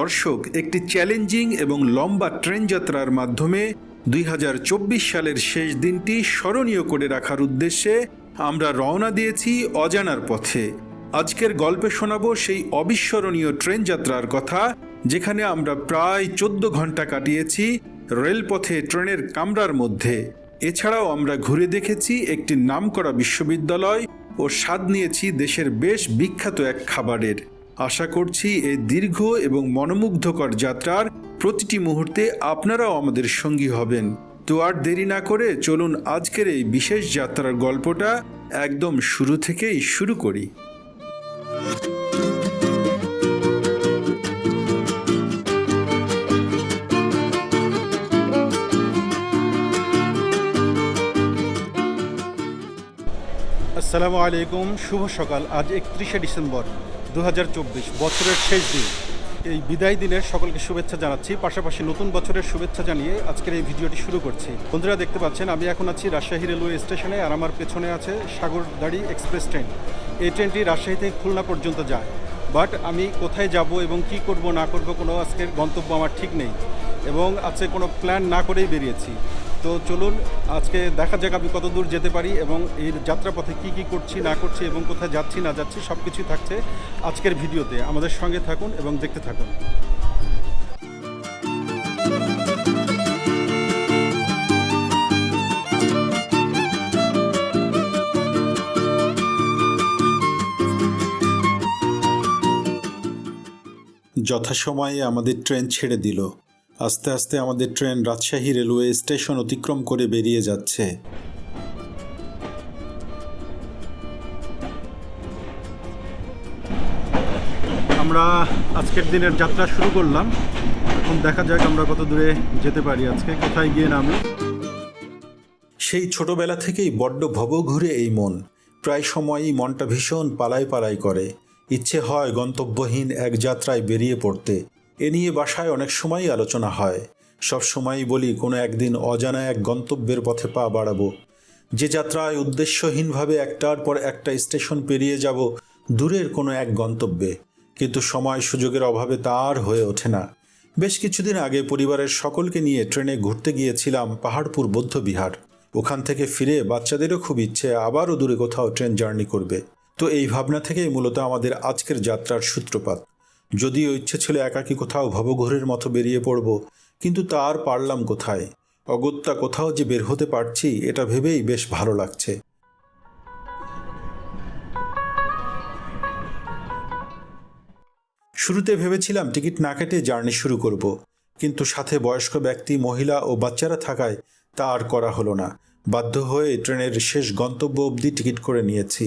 দর্শক একটি চ্যালেঞ্জিং এবং লম্বা ট্রেন যাত্রার মাধ্যমে দুই হাজার চব্বিশ সালের শেষ দিনটি স্মরণীয় করে রাখার উদ্দেশ্যে আমরা রওনা দিয়েছি অজানার পথে। আজকের গল্পে শোনাবো সেই অবিস্মরণীয় ট্রেন যাত্রার কথা, যেখানে আমরা প্রায় চোদ্দ ঘণ্টা কাটিয়েছি রেলপথে ট্রেনের কামরার মধ্যে। এছাড়াও আমরা ঘুরে দেখেছি একটি নামকরা বিশ্ববিদ্যালয় ও স্বাদ নিয়েছি দেশের বেশ বিখ্যাত এক খাবারের। আশা করছি এই দীর্ঘ এবং মনোমুগ্ধকর যাত্রার প্রতিটি মুহূর্তে আপনারাও আমাদের সঙ্গী হবেন। তো আর দেরি না করে চলুন আজকের এই বিশেষ যাত্রার গল্পটা একদম শুরু থেকেই শুরু করি। আসসালামু আলাইকুম, শুভ সকাল। আজ একত্রিশে ডিসেম্বর। দু হাজার চব্বিশ বছরের শেষ দিন। এই বিদায় দিনের সকলকে শুভেচ্ছা জানাচ্ছি। পাশাপাশি নতুন বছরের শুভেচ্ছা জানিয়ে আজকের এই ভিডিওটি শুরু করছি। বন্ধুরা দেখতে পাচ্ছেন, আমি এখন আছি রাজশাহী রেলওয়ে স্টেশনে আর আমার পেছনে আছে সাগরদাড়ি এক্সপ্রেস ট্রেন। এই ট্রেনটি রাজশাহী থেকে খুলনা পর্যন্ত যায়। বাট আমি কোথায় যাব এবং কি করব না করব কোনো আজকের গন্তব্য আমার ঠিক নেই এবং আজকে কোনো প্ল্যান না করেই বেরিয়েছি। তো চলুন, আজকে দেখা যাক আমি কত দূর যেতে পারি এবং এই যাত্রাপথে কি কি করছি, না করছি এবং কোথায় যাচ্ছি, না যাচ্ছি সব কিছুই থাকছে আজকের ভিডিওতে। আমাদের সঙ্গে থাকুন এবং দেখতে থাকুন। যথাসময়ে আমাদের ট্রেন ছেড়ে দিল। আস্তে আস্তে আমাদের ট্রেন রাজশাহী রেলওয়ে স্টেশন অতিক্রম করে বেরিয়ে যাচ্ছে। আমরা আজকের দিনের যাত্রা শুরু করলাম। এখন দেখা যাক আমরা কত দূরে যেতে পারি আজকে, কোথায় গিয়ে নামি। সেই ছোটবেলা থেকেই বড্ড ভব ঘুরে এই মন। প্রায় সময়ই মনটা ভীষণ পালাই পালাই করে। ইচ্ছে হয় গন্তব্যহীন এক যাত্রায় বেরিয়ে পড়তে। এ নিয়ে বাসায় অনেক সময়ই আলোচনা হয়। সব সময়ই বলি, কোনো একদিন অজানা এক গন্তব্যের পথে পা বাড়াবো। যে যাত্রায় উদ্দেশ্যহীনভাবে একটার পর একটা স্টেশন পেরিয়ে যাব, দূরের কোনো এক গন্তব্যে। কিন্তু সময় সুযোগের অভাবে তা আর হয়ে ওঠে না। বেশ কিছুদিন আগে পরিবারের সকলকে নিয়ে ট্রেনে ঘুরতে গিয়েছিলাম পাহাড়পুর বৌদ্ধবিহার ওখান থেকে ফিরে বাচ্চাদেরও খুব ইচ্ছে, আবারও দূরে কোথাও ট্রেন জার্নি করবে। তো এই ভাবনা থেকেই মূলত আমাদের আজকের যাত্রার সূত্রপাত। যদিও ইচ্ছে ছিল একাকি কোথাও ভবঘুরের মতো বেরিয়ে পড়ব, কিন্তু তা আর পারলাম কোথায়? অগত্যা কোথাও যে বের হতে পারছি, এটা ভেবেই বেশ ভালো লাগছে। শুরুতে ভেবেছিলাম টিকিট না কেটে জার্নি শুরু করব, কিন্তু সাথে বয়স্ক ব্যক্তি, মহিলা ও বাচ্চারা থাকায় তা আর করা হলো না। বাধ্য হয়ে ট্রেনের শেষ গন্তব্য অবধি টিকিট করে নিয়েছি।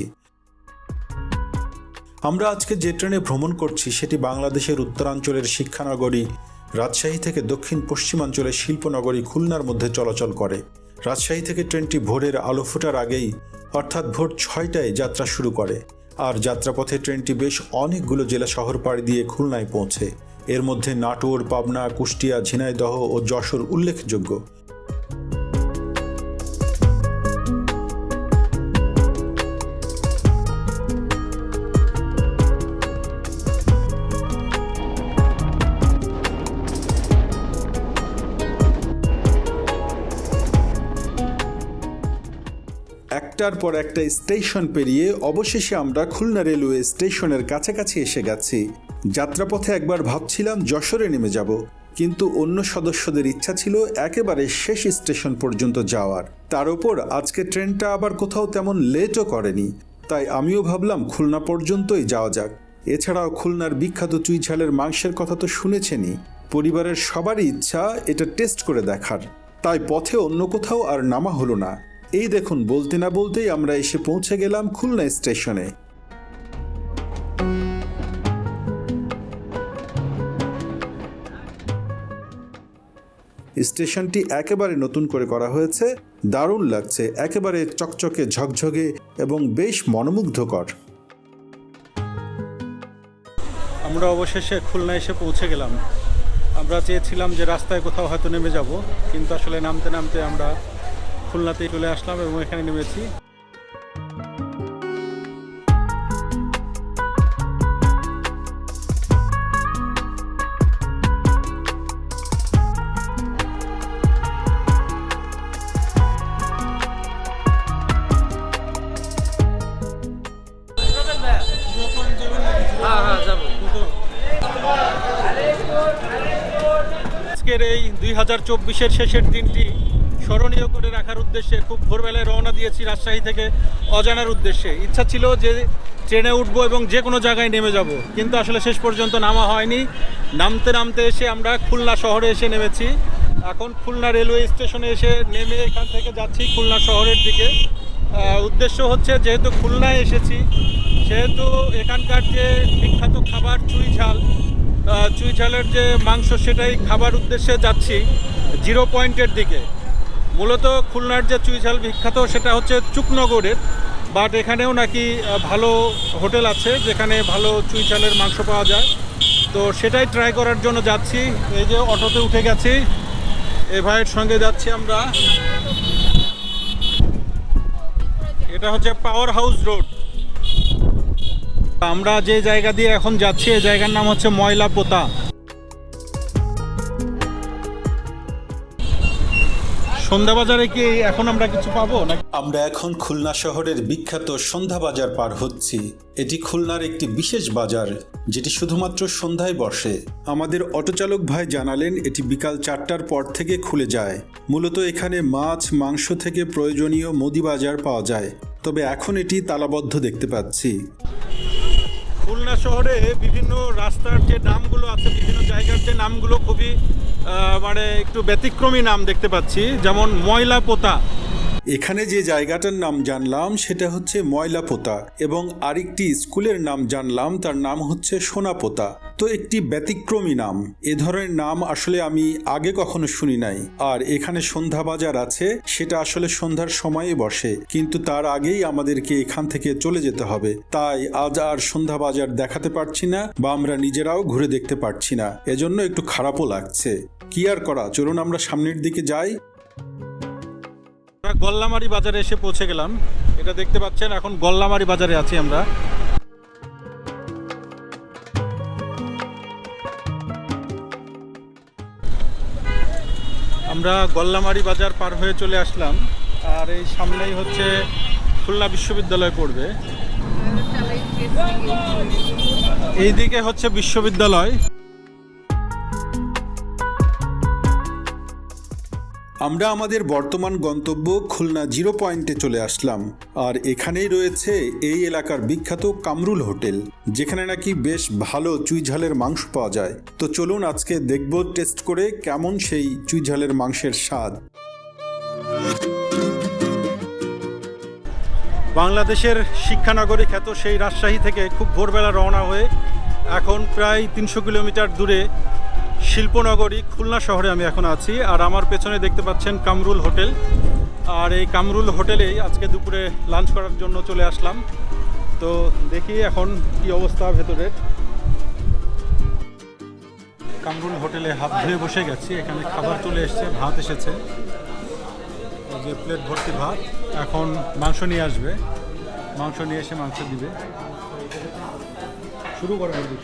আমরা আজকে যে ট্রেনে ভ্রমণ করছি সেটি বাংলাদেশের উত্তরাঞ্চলের শিক্ষানগরী, রাজশাহী থেকে দক্ষিণ পশ্চিমাঞ্চলের শিল্পনগরী খুলনার মধ্যে চলাচল করে। রাজশাহী থেকে ট্রেনটি ভোরের আলো ফোটার আগেই অর্থাৎ ভোর ছয়টায় যাত্রা শুরু করে। আর যাত্রাপথে ট্রেনটি বেশ অনেকগুলো জেলা শহর পাড়ি দিয়ে খুলনায় পৌঁছে। এর মধ্যে নাটোর, পাবনা, কুষ্টিয়া, ঝিনাইদহ ও যশোর উল্লেখযোগ্য। একটার পর একটা স্টেশন পেরিয়ে অবশেষে আমরা খুলনা রেলওয়ে স্টেশনের কাছাকাছি এসে গেছি। যাত্রাপথে একবার ভাবছিলাম যশোরে নেমে যাব, কিন্তু অন্য সদস্যদের ইচ্ছা ছিল একেবারে শেষ স্টেশন পর্যন্ত যাওয়ার। তার উপর আজকে ট্রেনটা আবার কোথাও তেমন লেটও করেনি, তাই আমিও ভাবলাম খুলনা পর্যন্তই যাওয়া যাক। এছাড়াও খুলনার বিখ্যাত চুই ঝালের মাংসের কথা তো শুনেছেনই। পরিবারের সবারই ইচ্ছা এটা টেস্ট করে দেখার। তাই পথে অন্য কোথাও আর নামা হলো না। এই দেখুন, বলতে না বলতেই আমরা এসে পৌঁছে গেলাম খুলনা স্টেশনে। স্টেশনটি একেবারে নতুন করে করা হয়েছে, দারুণ লাগছে, একেবারে চকচকে ঝকঝকে এবং বেশ মনোমুগ্ধকর। আমরা অবশেষে খুলনা এসে পৌঁছে গেলাম। আমরা চেয়েছিলাম যে রাস্তায় কোথাও হয়তো নেমে যাব, কিন্তু আসলে নামতে নামতে আমরা খুলনাতে চলে আসলাম এবং এখানে নেমেছি। হ্যাঁ, হ্যাঁ, আজকের এই দুই হাজার চব্বিশের শেষের দিনটি স্মরণীয় করে রাখার উদ্দেশ্যে খুব ভোরবেলায় রওনা দিয়েছি রাজশাহী থেকে অজানার উদ্দেশ্যে। ইচ্ছা ছিল যে ট্রেনে উঠবো এবং যে কোনো জায়গায় নেমে যাব, কিন্তু আসলে শেষ পর্যন্ত নামা হয়নি। নামতে নামতে এসে আমরা খুলনা শহরে এসে নেমেছি। এখন খুলনা রেলওয়ে স্টেশনে এসে নেমে এখান থেকে যাচ্ছি খুলনা শহরের দিকে। উদ্দেশ্য হচ্ছে যেহেতু খুলনায় এসেছি, সেহেতু এখানকার যে বিখ্যাত খাবার চুই ঝাল চুই ঝালের যে মাংস সেটাই খাবার উদ্দেশ্যে যাচ্ছি, জিরো পয়েন্টের দিকে। মূলত খুলনার যে চুই ঝাল বিখ্যাত, সেটা হচ্ছে চুকনগরের বাট এখানেও নাকি ভালো হোটেল আছে, যেখানে ভালো চুই ঝালের মাংস পাওয়া যায়। তো সেটাই ট্রাই করার জন্য যাচ্ছি। এই যে অটোতে উঠে গেছি। এ ভাইয়ের সঙ্গে যাচ্ছি আমরা। এটা হচ্ছে পাওয়ার হাউস রোড আমরা যে জায়গা দিয়ে এখন যাচ্ছি, এই জায়গার নাম হচ্ছে ময়লা পোতা সন্ধ্যা বাজারে কি এখন আমরা কিছু পাবো নাকি? আমরা এখন খুলনা শহরের বিখ্যাত সন্ধ্যা বাজার পার হচ্ছি। এটি খুলনার একটি বিশেষ বাজার, যেটি শুধুমাত্র সন্ধ্যায় বসে। আমাদের অটোচালক ভাই জানালেন, এটি বিকাল চারটার পর থেকে খুলে যায়। মূলত এখানে মাছ, মাংস থেকে প্রয়োজনীয় মুদি বাজার পাওয়া যায়। তবে এখন এটি তালাবদ্ধ দেখতে পাচ্ছি। খুলনা শহরে বিভিন্ন রাস্তার যে নামগুলো আছে, বিভিন্ন জায়গার যে নামগুলো খুবই মানে একটু ব্যতিক্রমী নাম দেখতে পাচ্ছি। যেমন ময়লা পোতা এখানে যে জায়গাটার নাম জানলাম সেটা হচ্ছে ময়লাপোতা এবং আরেকটি স্কুলের নাম জানলাম, তার নাম হচ্ছে সোনাপোতা। তো একটি ব্যতিক্রমী নাম। এ ধরনের নাম আসলে আমি আগে কখনো শুনি নাই। আর এখানে সন্ধ্যা বাজার আছে, সেটা আসলে সন্ধ্যার সময়ে বসে। কিন্তু তার আগেই আমাদেরকে এখান থেকে চলে যেতে হবে। তাই আজ আর সন্ধ্যা বাজার দেখাতে পারছি না বা আমরা নিজেরাও ঘুরে দেখতে পারছি না। এজন্য একটু খারাপও লাগছে। কি আর করা? চলুন আমরা সামনের দিকে যাই। আমরা গল্লামারি বাজারে এসে পৌঁছে গেলাম। এটা দেখতে পাচ্ছেন, এখন গল্লামারি বাজারে আছি আমরা। আমরা গল্লামারি বাজার পার হয়ে চলে আসলাম, আর এই সামনেই হচ্ছে খুলনা বিশ্ববিদ্যালয় পড়বে। এইদিকে হচ্ছে বিশ্ববিদ্যালয়। আমরা আমাদের বর্তমান গন্তব্য খুলনা জিরো পয়েন্টে চলে আসলাম। আর এখানেই রয়েছে এই এলাকার বিখ্যাত কামরুল হোটেল, যেখানে নাকি বেশ ভালো চুই ঝালের মাংস পাওয়া যায়। তো চলুন আজকে দেখব, টেস্ট করে কেমন সেই চুই ঝালের মাংসের স্বাদ। বাংলাদেশের শিক্ষানগরী খ্যাত সেই রাজশাহী থেকে খুব ভোরবেলা রওনা হয়ে এখন প্রায় তিনশো কিলোমিটার দূরে শিল্পনগরী, খুলনা শহরে আমি এখন আছি। আর আমার পেছনে দেখতে পাচ্ছেন কামরুল হোটেল। আর এই কামরুল হোটেলেই আজকে দুপুরে লাঞ্চ করার জন্য চলে আসলাম। তো দেখি এখন কি অবস্থা ভেতরের কামরুল হোটেলে হাত ধুয়ে বসে গেছি। এখানে খাবার চলে এসেছে, ভাত এসেছে। যে প্লেট ভর্তি ভাত, এখন মাংস নিয়ে আসবে। মাংস নিয়ে এসে মাংস দিবে। শুরু করে দেবে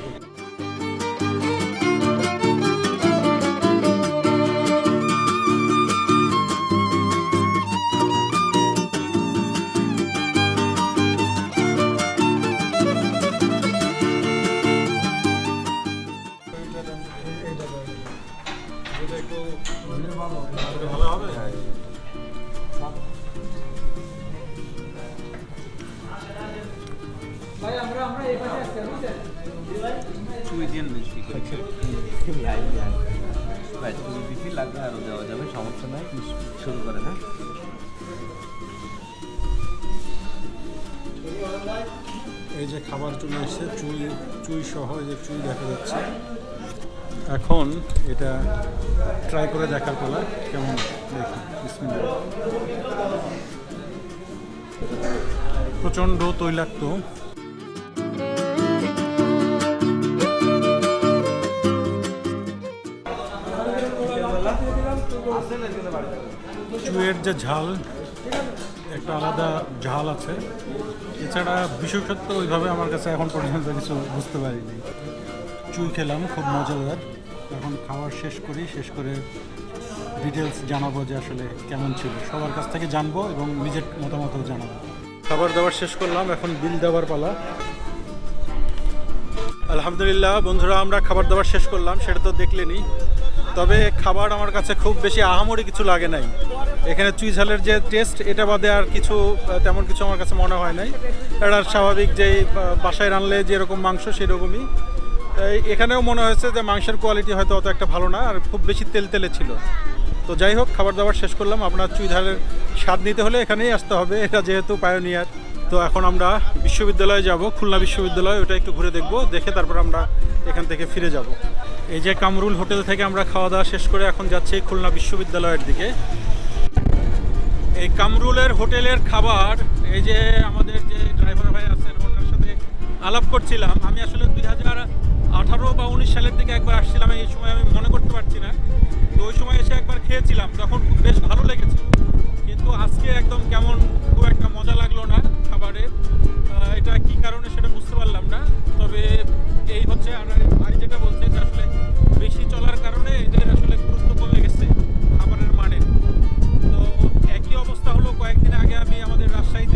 চুই সহ যে চুই দেখা যাচ্ছে এখন এটা ট্রাই করে দেখার পালা, কেমন দেখি। প্রচণ্ড তৈলাক্ত চুয়ের যে ঝাল একটা আলাদা ঝাল আছে। এছাড়া বিশেষত্ব ওইভাবে আমার কাছে এখন পর্যন্ত কিছু বুঝতে পারিনি। চুই খেলাম, খুব মজাদার। এখন খাওয়ার শেষ করি, শেষ করে ডিটেলস জানাব যে আসলে কেমন ছিল। সবার কাছ থেকে জানব এবং নিজের মতামতও জানাব। খাবার দাবার শেষ করলাম, এখন বিল দেওয়ার পালা। আলহামদুলিল্লাহ বন্ধুরা, আমরা খাবার দাবার শেষ করলাম, সেটা তো দেখলেনি তবে খাবার আমার কাছে খুব বেশি আহামরি কিছু লাগে নাই। এখানে চুই ঝালের যে টেস্ট এটা বাদে আর কিছু তেমন কিছু আমার কাছে মনে হয় নাই। এটা স্বাভাবিক যেই বাসায় রানলে যেরকম মাংস, সেরকমই। এখানেও মনে হয়েছে যে মাংসের কোয়ালিটি হয়তো অত একটা ভালো না, আর খুব বেশি তেল তেলে ছিল। তো যাই হোক, খাবার দাবার শেষ করলাম। আপনার চুই ঝালের স্বাদ নিতে হলে এখানেই আসতে হবে, এটা যেহেতু পায়োনিয়ার তো এখন আমরা বিশ্ববিদ্যালয়ে যাব, খুলনা বিশ্ববিদ্যালয়, ওটা একটু ঘুরে দেখব, দেখে তারপর আমরা এখান থেকে ফিরে যাব। এই যে কামরুল হোটেল থেকে আমরা খাওয়া দাওয়া শেষ করে এখন যাচ্ছি খুলনা বিশ্ববিদ্যালয়ের দিকে। এই কামরুলের হোটেলের খাবার, এই যে আমাদের যে ড্রাইভার ভাই আছেন, ওনার সাথে আলাপ করছিলাম। আমি আসলে দুই হাজার আঠারো বা উনিশ সালের দিকে একবার আসছিলাম, এই সময় আমি মনে করতে পারছি না। তো ওই সময় এসে একবার খেয়েছিলাম, তখন বেশ ভালো লেগেছিল কিন্তু আজকে একদম কেমন, খুব একটা মজা লাগল না খাবারে। এটা কি কারণে সেটা বুঝতে পারলাম না। তবে এই হচ্ছে, আর ভাই যেটা বলছে যে আসলে বেশি চলার কারণে এদের আসলে গুরুত্ব কমে গেছে। অবস্থা হলো কয়েকদিন আগে আমি আমাদের রাজশাহীতে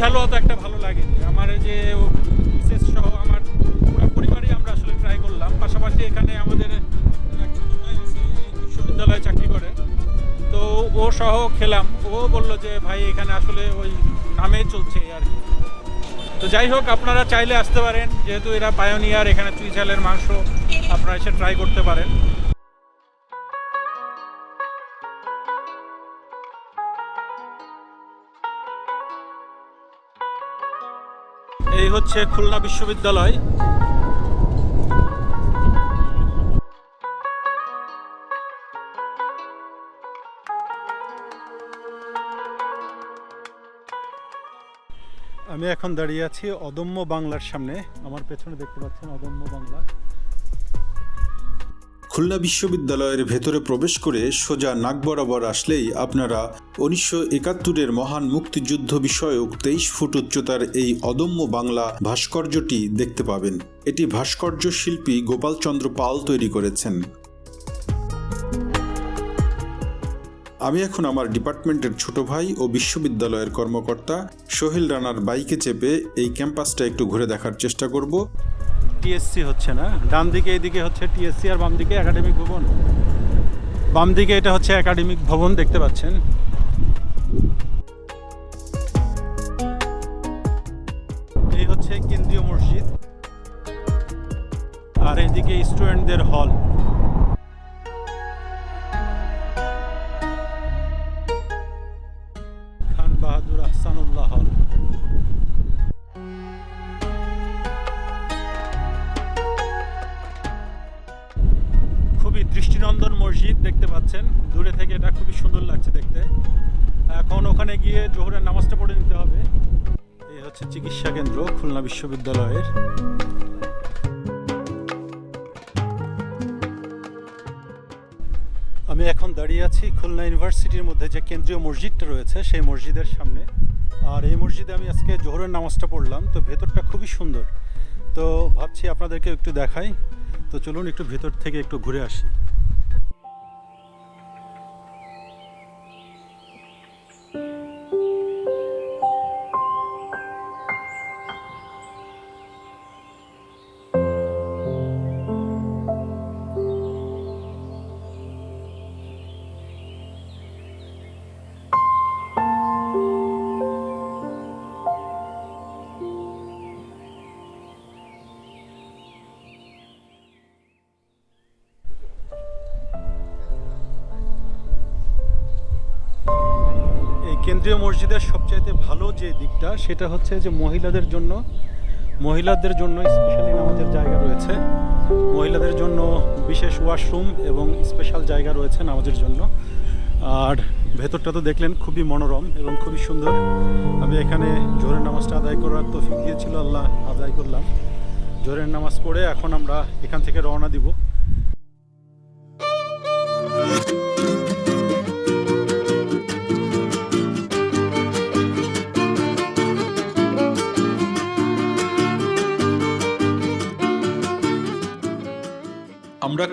ঝালও তো একটা ভালো লাগেনি। আমার যে বিশেষ সহ আমার পুরো পরিবারই আমরা আসলে ট্রাই করলাম। পাশাপাশি এখানে আমাদের বিশ্ববিদ্যালয়ে চাকরি করে। তো ও সহ খেলাম। ও বলল যে, ভাই, এখানে আসলে ওই নামেই চলছে আর কি। তো যাই হোক, আপনারা চাইলে আসতে পারেন। যেহেতু এরা পায়োনিয়ার এখানে চুই ঝালের মাংস আপনারা এসে ট্রাই করতে পারেন। এই হচ্ছে খুলনা বিশ্ববিদ্যালয়। আমি এখন দাঁড়িয়ে আছি অদম্য বাংলার সামনে। আমার পেছনে দেখতে পাচ্ছেন অদম্য বাংলা। খুলনা বিশ্ববিদ্যালয়ের ভেতরে প্রবেশ করে সোজা নাক বরাবর আসলেই আপনারা উনিশশো একাত্তরের মহান মুক্তিযুদ্ধ বিষয়ক তেইশ ফুট উচ্চতার এই অদম্য বাংলা ভাস্কর্যটি দেখতে পাবেন। এটি ভাস্কর্য শিল্পী গোপালচন্দ্র পাল তৈরি করেছেন। আমি এখন আমার ডিপার্টমেন্টের ছোট ভাই ও বিশ্ববিদ্যালয়ের কর্মকর্তা সোহেল রানার বাইকে চেপে এই ক্যাম্পাসটা একটু ঘুরে দেখার চেষ্টা করব। টিএসসি হচ্ছে না? ডান দিকে, এইদিকে হচ্ছে টিএসসি আর বাম দিকে একাডেমিক ভবন। বাম দিকে এটা হচ্ছে একাডেমিক ভবন, দেখতে পাচ্ছেন। এই হচ্ছে কেন্দ্রীয় মসজিদ। আর এদিকে স্টুডেন্টদের হল দৃষ্টিনন্দন মসজিদ দেখতে পাচ্ছেন। দূরে থেকে এটা খুবই সুন্দর লাগছে দেখতে। এখন ওখানে গিয়ে জোহরের নামাজটা পড়ে নিতে হবে। এই হচ্ছে চিকিৎসা কেন্দ্র, খুলনা বিশ্ববিদ্যালয়ের। আমি এখন দাঁড়িয়ে আছি খুলনা ইউনিভার্সিটির মধ্যে যে কেন্দ্রীয় মসজিদটা রয়েছে, সেই মসজিদের সামনে। আর এই মসজিদে আমি আজকে জোহরের নামাজটা পড়লাম, তো ভেতরটা খুবই সুন্দর। তো ভাবছি আপনাদেরকে একটু দেখাই। তো চলুন একটু ভেতর থেকে একটু ঘুরে আসি। কেন্দ্রীয় মসজিদের সবচাইতে ভালো যে দিকটা, সেটা হচ্ছে যে মহিলাদের জন্য মহিলাদের জন্য স্পেশালি নামাজের জায়গা রয়েছে। মহিলাদের জন্য বিশেষ ওয়াশরুম এবং স্পেশাল জায়গা রয়েছে নামাজের জন্য। আর ভেতরটা তো দেখলেন খুবই মনোরম এবং খুবই সুন্দর। আমি এখানে জোরের নামাজটা আদায় করার তো দিয়েছিল, আল্লাহ আদায় করলাম। জোরের নামাজ পড়ে এখন আমরা এখান থেকে রওনা দিব।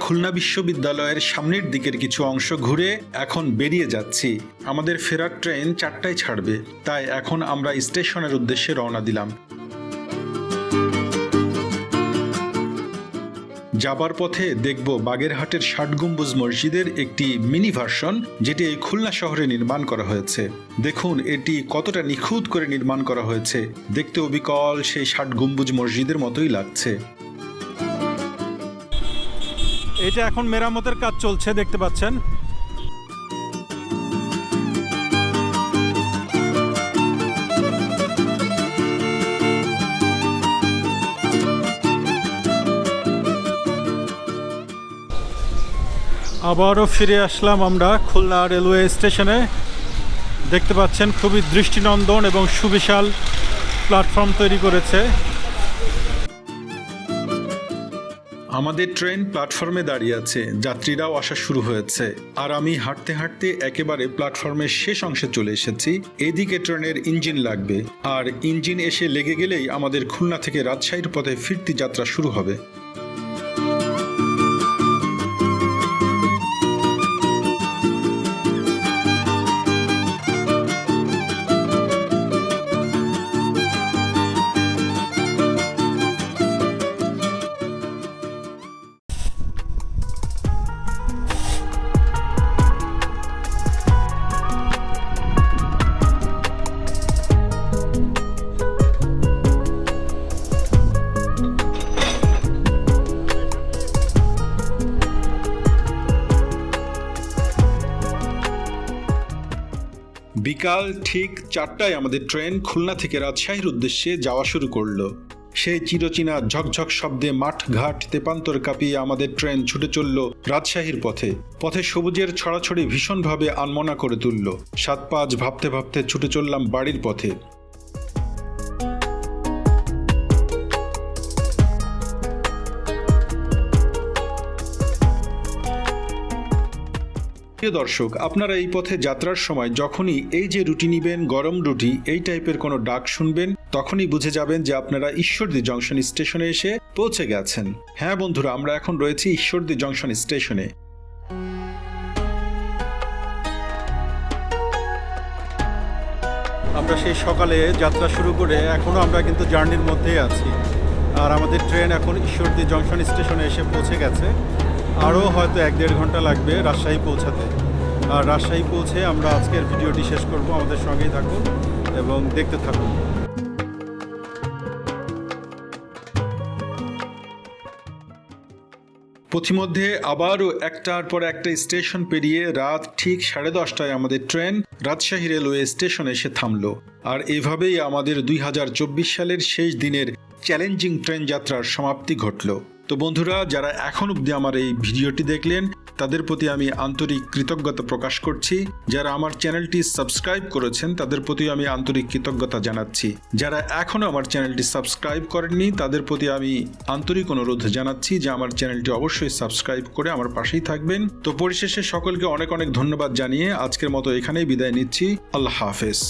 খুলনা বিশ্ববিদ্যালয়ের সামনের দিকের কিছু অংশ ঘুরে এখন বেরিয়ে যাচ্ছি। আমাদের ফেরার ট্রেন চারটায় ছাড়বে, তাই এখন আমরা স্টেশনের উদ্দেশ্যে রওনা দিলাম। যাবার পথে দেখব বাগেরহাটের ষাট গম্বুজ মসজিদের একটি মিনি ভার্সন, যেটি এই খুলনা শহরে নির্মাণ করা হয়েছে। দেখুন, এটি কতটা নিখুঁত করে নির্মাণ করা হয়েছে। দেখতে অবিকল সেই ষাট গম্বুজ মসজিদের মতোই লাগছে। এটা এখন মেরামতের কাজ চলছে, দেখতে পাচ্ছেন। আবারও ফিরে আসলাম আমরা খুলনা রেলওয়ে স্টেশনে। দেখতে পাচ্ছেন, খুবই দৃষ্টিনন্দন এবং সুবিশাল প্ল্যাটফর্ম তৈরি করেছে। আমাদের ট্রেন প্ল্যাটফর্মে দাঁড়িয়ে আছে, যাত্রীরাও আসা শুরু হয়েছে। আর আমি হাঁটতে হাঁটতে একেবারে প্ল্যাটফর্মের শেষ অংশে চলে এসেছি। এদিকে ট্রেনের ইঞ্জিন লাগবে, আর ইঞ্জিন এসে লেগে গেলেই আমাদের খুলনা থেকে রাজশাহীর পথে ফিরতি যাত্রা শুরু হবে। বিকাল ঠিক চারটায় আমাদের ট্রেন খুলনা থেকে রাজশাহীর উদ্দেশ্যে যাওয়া শুরু করল। সেই চিরচিনা ঝকঝক শব্দে মাঠ ঘাট তেপান্তর কাঁপিয়ে আমাদের ট্রেন ছুটে চলল রাজশাহীর পথে। পথে সবুজের ছড়াছড়ি ভীষণভাবে আনমনা করে তুলল। সাত পাঁচ ভাবতে ভাবতে ছুটে চললাম বাড়ির পথে। প্রিয় দর্শক, আপনারা এই পথে যাত্রার সময় যখনই এই যে রুটি নিবেন, গরম রুটি, এই টাইপের কোনো ডাক শুনবেন, তখনই বুঝে যাবেন যে আপনারা ঈশ্বরদী জংশন স্টেশনে এসে পৌঁছে গেছেন। হ্যাঁ বন্ধুরা, আমরা এখন রয়েছি ঈশ্বরদী জংশন স্টেশনে। আমরা সেই সকালে যাত্রা শুরু করে এখনও আমরা কিন্তু জার্নির মধ্যেই আছি। আর আমাদের ট্রেন এখন ঈশ্বরদী জংশন স্টেশনে এসে পৌঁছে গেছে। আরও হয়তো এক দেড় ঘণ্টা লাগবে রাজশাহী পৌঁছাতে। আর রাজশাহী পৌঁছে আমরা আজকের ভিডিওটি শেষ করব। আমাদের সঙ্গেই থাকুন এবং দেখতে থাকুন। পথিমধ্যে আবারও একটার পর একটা স্টেশন পেরিয়ে রাত ঠিক সাড়ে দশটায় আমাদের ট্রেন রাজশাহী রেলওয়ে স্টেশনে এসে থামলো। আর এভাবেই আমাদের দুই হাজার চব্বিশ সালের শেষ দিনের চ্যালেঞ্জিং ট্রেন যাত্রার সমাপ্তি ঘটল। তো বন্ধুরা, যারা এখন অবধি আমার এই ভিডিওটি দেখলেন, তাদের প্রতি আমি আন্তরিক কৃতজ্ঞতা প্রকাশ করছি। যারা আমার চ্যানেলটি সাবস্ক্রাইব করেছেন, তাদের প্রতি আমি আন্তরিক কৃতজ্ঞতা জানাচ্ছি। যারা এখনও আমার চ্যানেলটি সাবস্ক্রাইব করেননি, তাদের প্রতি আমি আন্তরিক অনুরোধ জানাচ্ছি যে আমার চ্যানেলটি অবশ্যই সাবস্ক্রাইব করে আমার পাশেই থাকবেন। তো পরিশেষে সকলকে অনেক অনেক ধন্যবাদ জানিয়ে আজকের মতো এখানেই বিদায় নিচ্ছি। আল্লাহ হাফেজ।